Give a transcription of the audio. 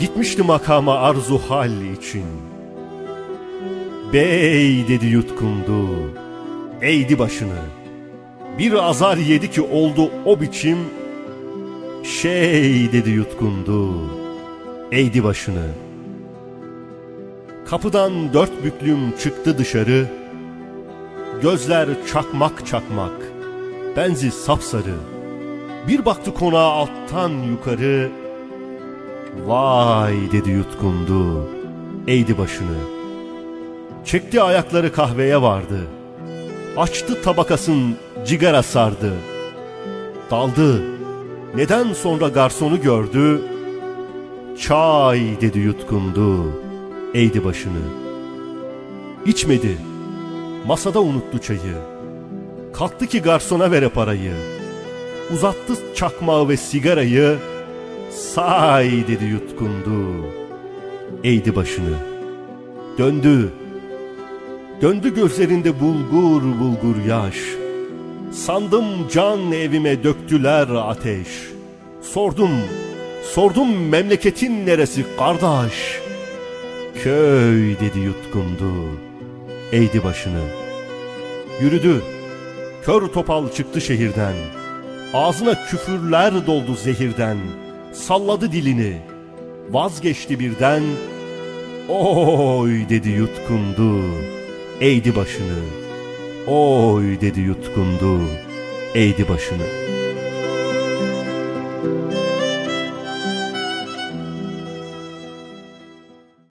Gitmişti makama arzu hal için. Bey dedi yutkundu, eğdi başını. Bir azar yedi ki oldu o biçim. Şey dedi yutkundu, eğdi başını. Kapıdan dört büklüm çıktı dışarı. Gözler çakmak çakmak, benzi sapsarı. Bir baktı konağa alttan yukarı. Vay dedi yutkundu, eğdi başını. Çekti ayakları kahveye vardı. Açtı tabakasın cigara sardı. Daldı. Neden sonra garsonu gördü? Çay dedi yutkundu, eğdi başını. İçmedi. Masada unuttu çayı. Kalktı ki garsona vere parayı. Uzattı çakmağı ve sigarayı. Say dedi yutkundu. Eğdi başını. Döndü. Döndü gözlerinde bulgur bulgur yaş. Sandım can evime döktüler ateş. Sordum, sordum memleketin neresi kardeş? Köy dedi yutkundu. Eğdi başını. Yürüdü. Kör topal çıktı şehirden. Ağzına küfürler doldu zehirden. Salladı dilini. Vazgeçti birden. Oy dedi yutkundu. Eğdi başını. Oy dedi yutkundu. Eğdi başını.